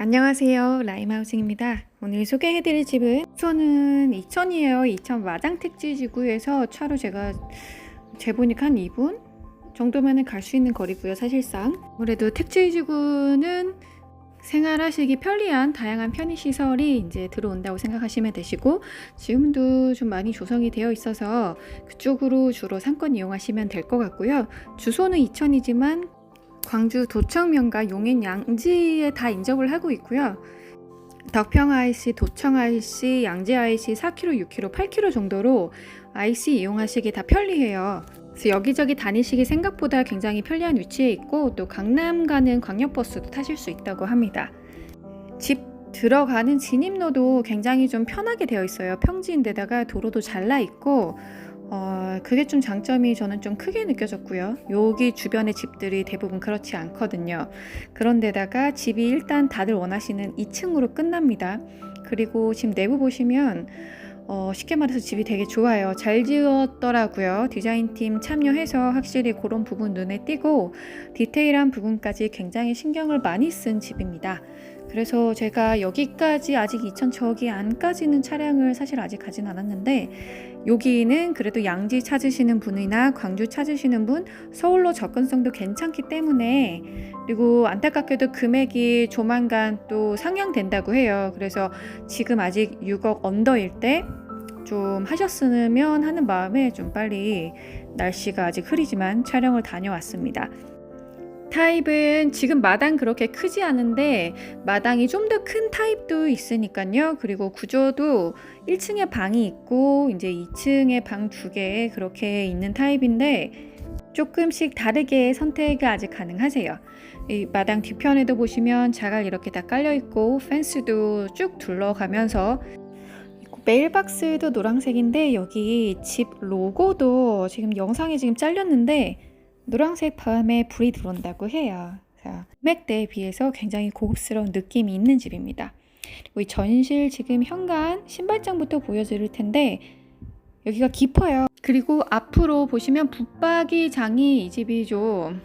안녕하세요. 라임하우징입니다. 오늘 소개해드릴 집은 우선은 이천이에요. 이천 마장택지지구에서 차로 제가 재보니까 한 2분 정도면 갈 수 있는 거리고요. 사실상 아무래도 택지지구는 생활하시기 편리한 다양한 편의시설이 이제 들어온다고 생각하시면 되시고 지금도 좀 많이 조성이 되어 있어서 그쪽으로 주로 상권 이용하시면 될 것 같고요. 주소는 이천이지만 광주 도청면과 용인 양지에 다 인접을 하고 있고요. 덕평 IC, 도청 IC, 양재 IC 4km, 6km, 8km 정도로 IC 이용하시기 다 편리해요. 그래서 여기저기 다니시기 생각보다 굉장히 편리한 위치에 있고 또 강남 가는 광역버스도 타실 수 있다고 합니다. 집 들어가는 진입로도 굉장히 좀 편하게 되어 있어요. 평지인데다가 도로도 잘 나 있고 어, 그게 좀 장점이 저는 좀 크게 느껴졌고요. 여기 주변의 집들이 대부분 그렇지 않거든요. 그런데다가 집이 일단 다들 원하시는 2층으로 끝납니다. 그리고 지금 내부 보시면 어, 쉽게 말해서 집이 되게 좋아요. 잘 지었더라고요. 디자인팀 참여해서 확실히 그런 부분 눈에 띄고 디테일한 부분까지 굉장히 신경을 많이 쓴 집입니다. 그래서 제가 여기까지 아직 2천 저기 안까지는 차량을 사실 아직 가진 않았는데 여기는 그래도 양지 찾으시는 분이나 광주 찾으시는 분 서울로 접근성도 괜찮기 때문에 그리고 안타깝게도 금액이 조만간 또 상향된다고 해요. 그래서 지금 아직 6억 언더일 때 좀 하셨으면 하는 마음에 좀 빨리 날씨가 아직 흐리지만 촬영을 다녀왔습니다. 타입은 지금 마당 그렇게 크지 않은데 마당이 좀 더 큰 타입도 있으니까요. 그리고 구조도 1층에 방이 있고 이제 2층에 방 두 개 그렇게 있는 타입인데 조금씩 다르게 선택이 아직 가능하세요. 이 마당 뒤편에도 보시면 자갈 이렇게 다 깔려 있고 펜스도 쭉 둘러가면서 메일박스도 노란색인데 여기 집 로고도 지금 영상에 지금 잘렸는데 노란색 밤에 불이 들어온다고 해요. 금액대에 비해서 굉장히 고급스러운 느낌이 있는 집입니다. 그리고 이 전실 지금 현관 신발장부터 보여드릴 텐데 여기가 깊어요. 그리고 앞으로 보시면 붙박이 장이 이 집이 좀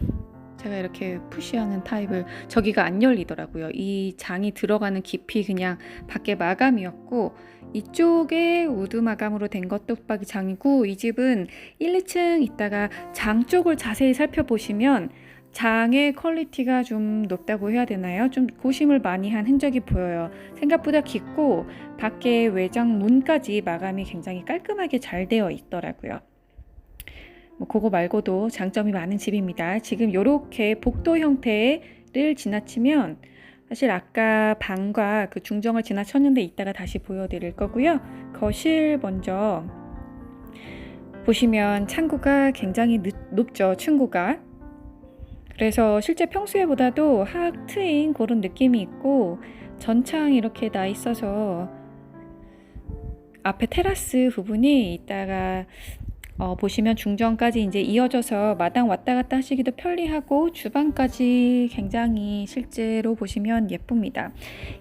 제가 이렇게 푸시하는 타입을 저기가 안 열리더라고요. 이 장이 들어가는 깊이 그냥 밖에 마감이었고 이쪽에 우드 마감으로 된 것도 붙박이 장이고 이 집은 1, 2층 있다가 장 쪽을 자세히 살펴보시면 장의 퀄리티가 좀 높다고 해야 되나요? 좀 고심을 많이 한 흔적이 보여요. 생각보다 깊고 밖에 외장 문까지 마감이 굉장히 깔끔하게 잘 되어 있더라고요. 뭐 그거 말고도 장점이 많은 집입니다. 지금 이렇게 복도 형태를 지나치면 사실 아까 방과 그 중정을 지나쳤는데 이따가 다시 보여드릴 거고요. 거실 먼저 보시면 창구가 굉장히 늦, 높죠. 층고가. 그래서 실제 평소에보다도 하악 트인 그런 느낌이 있고 전창 이렇게 나 있어서 앞에 테라스 부분이 이따가 어, 보시면 중정까지 이제 이어져서 마당 왔다 갔다 하시기도 편리하고 주방까지 굉장히 실제로 보시면 예쁩니다.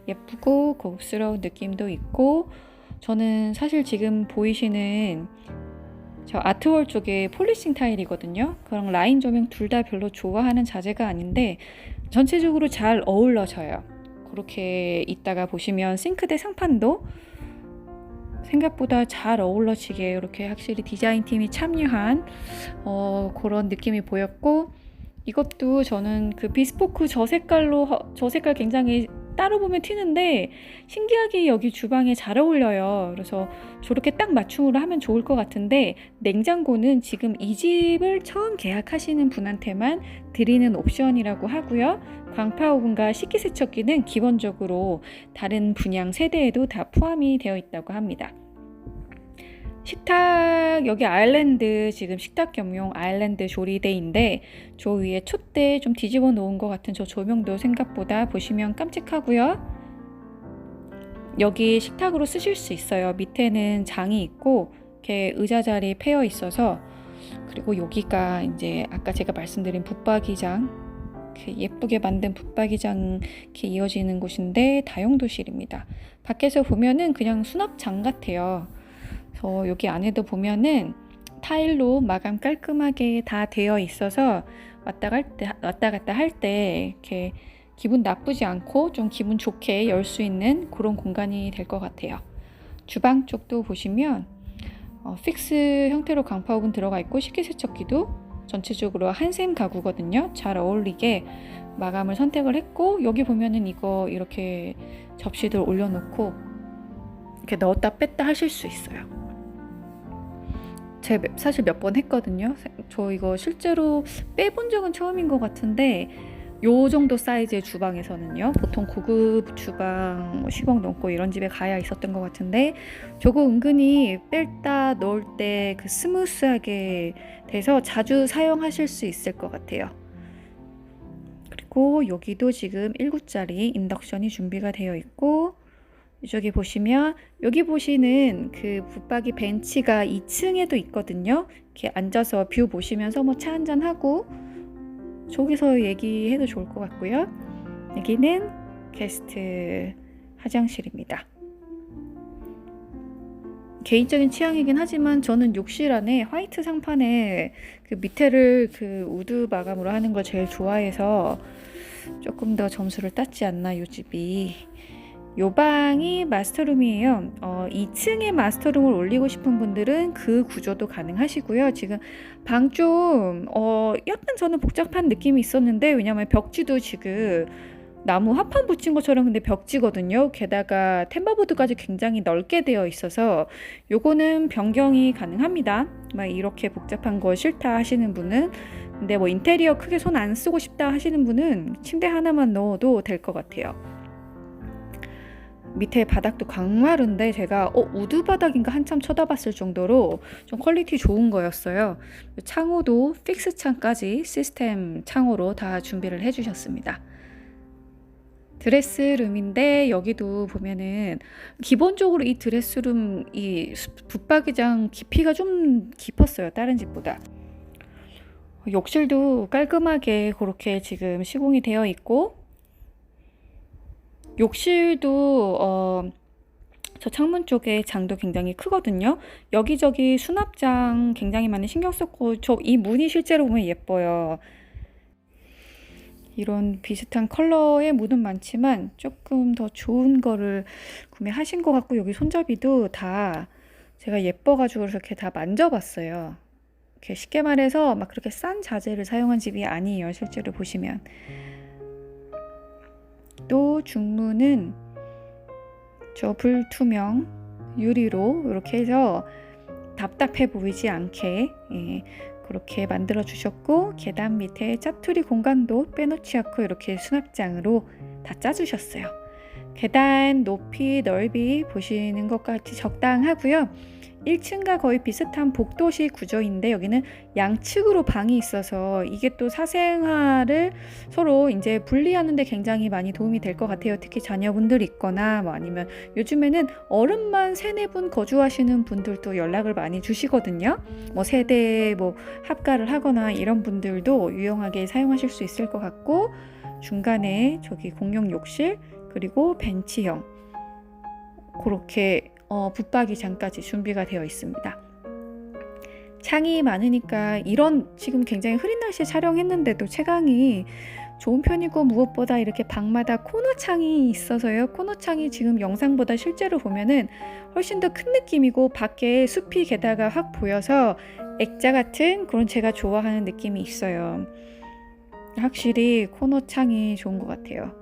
예쁘고 고급스러운 느낌도 있고 저는 사실 지금 보이시는 저 아트월 쪽에 폴리싱 타일이거든요. 그런 라인 조명 둘 다 별로 좋아하는 자재가 아닌데 전체적으로 잘 어울러져요. 그렇게 있다가 보시면 싱크대 상판도 생각보다 잘 어울러지게 이렇게 확실히 디자인 팀이 참여한 어, 그런 느낌이 보였고 이것도 저는 그 비스포크 저 색깔로 저 색깔 굉장히 따로 보면 튀는데 신기하게 여기 주방에 잘 어울려요. 그래서 저렇게 딱 맞춤으로 하면 좋을 것 같은데 냉장고는 지금 이 집을 처음 계약하시는 분한테만 드리는 옵션이라고 하고요. 광파 오븐과 식기세척기는 기본적으로 다른 분양 세대에도 다 포함이 되어 있다고 합니다. 식탁 여기 아일랜드 지금 식탁 겸용 아일랜드 조리대인데 저 위에 촛대 좀 뒤집어 놓은 것 같은 저 조명도 생각보다 보시면 깜찍하고요. 여기 식탁으로 쓰실 수 있어요. 밑에는 장이 있고 이렇게 의자 자리 패여 있어서 그리고 여기가 이제 아까 제가 말씀드린 붙박이장 예쁘게 만든 붙박이장 이렇게 이어지는 곳인데 다용도실입니다. 밖에서 보면은 그냥 수납장 같아요. 그래서 여기 안에도 보면은 타일로 마감 깔끔하게 다 되어 있어서 왔다 갈 때, 왔다 갔다 할 때 이렇게 기분 나쁘지 않고 좀 기분 좋게 열 수 있는 그런 공간이 될 것 같아요. 주방 쪽도 보시면 어, 픽스 형태로 강파옥은 들어가 있고 식기세척기도 전체적으로 한샘 가구거든요. 잘 어울리게 마감을 선택을 했고 여기 보면은 이거 이렇게 접시들 올려놓고 이렇게 넣었다 뺐다 하실 수 있어요. 제 사실 몇 번 했거든요. 저 이거 실제로 빼본 적은 처음인 것 같은데 요 정도 사이즈의 주방에서는요. 보통 고급 주방 뭐 10억 넘고 이런 집에 가야 있었던 것 같은데 저거 은근히 뺐다 넣을 때 그 스무스하게 돼서 자주 사용하실 수 있을 것 같아요. 그리고 여기도 지금 1구짜리 인덕션이 준비가 되어 있고 이쪽에 보시면 여기 보시는 그 붙박이 벤치가 2층에도 있거든요. 이렇게 앉아서 뷰 보시면서 뭐 차 한잔 하고 저기서 얘기해도 좋을 것 같고요. 여기는 게스트 화장실입니다. 개인적인 취향이긴 하지만 저는 욕실 안에 화이트 상판에 그 밑에를 그 우드 마감으로 하는 걸 제일 좋아해서 조금 더 점수를 땄지 않나 요 집이. 요 방이 마스터룸이에요. 어, 2층에 마스터룸을 올리고 싶은 분들은 그 구조도 가능하시고요. 지금 방좀 어, 약간 저는 복잡한 느낌이 있었는데 왜냐면 벽지도 지금 나무 합판 붙인 것처럼 근데 벽지거든요. 게다가 템바보드까지 굉장히 넓게 되어 있어서 요거는 변경이 가능합니다. 막 이렇게 복잡한 거 싫다 하시는 분은 근데 뭐 인테리어 크게 손 안 쓰고 싶다 하시는 분은 침대 하나만 넣어도 될 것 같아요. 밑에 바닥도 강마루인데 제가 어 우드 바닥인가 한참 쳐다봤을 정도로 좀 퀄리티 좋은 거였어요. 창호도 픽스 창까지 시스템 창호로 다 준비를 해주셨습니다. 드레스룸인데 여기도 보면은 기본적으로 이 드레스룸 이 붙박이장 깊이가 좀 깊었어요 다른 집보다 욕실도 깔끔하게 그렇게 지금 시공이 되어 있고 욕실도 어, 저 창문 쪽에 장도 굉장히 크거든요. 여기저기 수납장 굉장히 많이 신경 썼고 저 이 문이 실제로 보면 예뻐요. 이런 비슷한 컬러의 문은 많지만 조금 더 좋은 거를 구매하신 것 같고 여기 손잡이도 다 제가 예뻐가지고 이렇게 다 만져봤어요. 이렇게 쉽게 말해서 막 그렇게 싼 자재를 사용한 집이 아니에요. 실제로 보시면. 또 중문은 저 불투명 유리로 이렇게 해서 답답해 보이지 않게 예, 그렇게 만들어 주셨고 계단 밑에 짜투리 공간도 빼놓지 않고 이렇게 수납장으로 다 짜주셨어요. 계단 높이 넓이 보시는 것 같이 적당하고요. 1층과 거의 비슷한 복도식 구조인데 여기는 양측으로 방이 있어서 이게 또 사생활을 서로 이제 분리하는 데 굉장히 많이 도움이 될 것 같아요. 특히 자녀분들 있거나 뭐 아니면 요즘에는 어른만 세네 분 거주하시는 분들도 연락을 많이 주시거든요. 뭐 세대 뭐 합가를 하거나 이런 분들도 유용하게 사용하실 수 있을 것 같고 중간에 저기 공용 욕실 그리고 벤치형 그렇게 어, 붙박이장까지 준비가 되어 있습니다. 창이 많으니까 이런 지금 굉장히 흐린 날씨에 촬영했는데도 채광이 좋은 편이고 무엇보다 이렇게 방마다 코너 창이 있어서요. 코너 창이 지금 영상보다 실제로 보면은 훨씬 더 큰 느낌이고 밖에 숲이 게다가 확 보여서 액자 같은 그런 제가 좋아하는 느낌이 있어요. 확실히 코너 창이 좋은 것 같아요.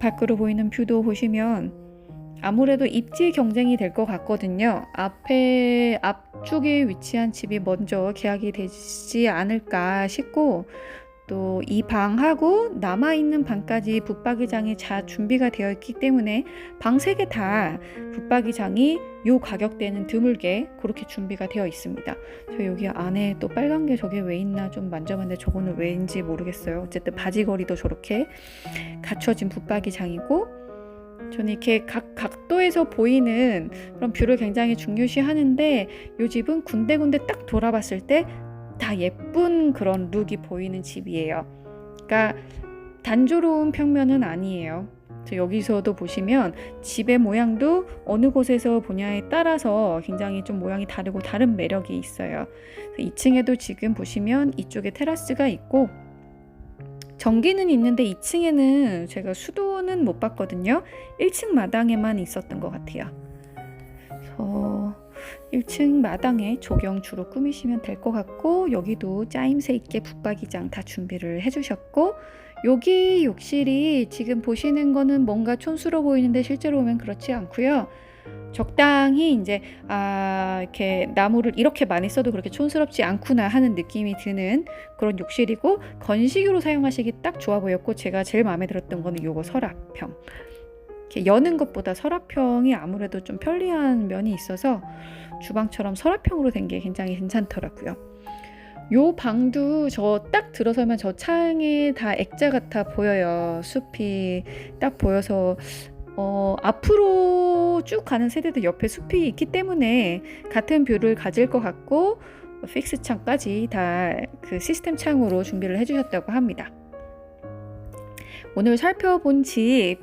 밖으로 보이는 뷰도 보시면 아무래도 입지 경쟁이 될 것 같거든요. 앞에 앞쪽에 위치한 집이 먼저 계약이 되지 않을까 싶고 또 이 방하고 남아 있는 방까지 붙박이장이 잘 준비가 되어 있기 때문에 방 세 개 다 붙박이장이 요 가격대는 드물게 그렇게 준비가 되어 있습니다. 저 여기 안에 또 빨간 게 저게 왜 있나 좀 만져봤는데 저거는 왜인지 모르겠어요. 어쨌든 바지거리도 저렇게 갖춰진 붙박이장이고 저는 이렇게 각 각도에서 보이는 그런 뷰를 굉장히 중요시 하는데 이 집은 군데군데 딱 돌아봤을 때 다 예쁜 그런 룩이 보이는 집이에요. 그러니까 단조로운 평면은 아니에요. 여기서도 보시면 집의 모양도 어느 곳에서 보냐에 따라서 굉장히 좀 모양이 다르고 다른 매력이 있어요. 2층에도 지금 보시면 이쪽에 테라스가 있고 전기는 있는데 2층에는 제가 수도는 못 봤거든요. 1층 마당에만 있었던 것 같아요. 그래서 1층 마당에 조경 주로 꾸미시면 될 것 같고 여기도 짜임새 있게 붙박이장 다 준비를 해주셨고 여기 욕실이 지금 보시는 거는 뭔가 촌스러워 보이는데 실제로 보면 그렇지 않고요. 적당히 이제 아 이렇게 나무를 이렇게 많이 써도 그렇게 촌스럽지 않구나 하는 느낌이 드는 그런 욕실이고 건식으로 사용하시기 딱 좋아 보였고 제가 제일 마음에 들었던 거는 요거 서랍형 이렇게 여는 것보다 서랍형이 아무래도 좀 편리한 면이 있어서 주방처럼 서랍형으로 된 게 굉장히 괜찮더라고요. 요 방도 저 딱 들어서면 저 창에 다 액자 같아 보여요. 숲이 딱 보여서 어, 앞으로 쭉 가는 세대도 옆에 숲이 있기 때문에 같은 뷰를 가질 것 같고 픽스 창까지 다 그 시스템 창으로 준비를 해주셨다고 합니다. 오늘 살펴본 집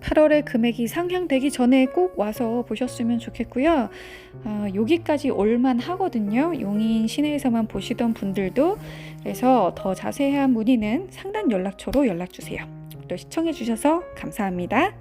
8월에 금액이 상향되기 전에 꼭 와서 보셨으면 좋겠고요. 아, 여기까지 올만 하거든요. 용인 시내에서만 보시던 분들도 그래서 더 자세한 문의는 상단 연락처로 연락 주세요. 또 시청해 주셔서 감사합니다.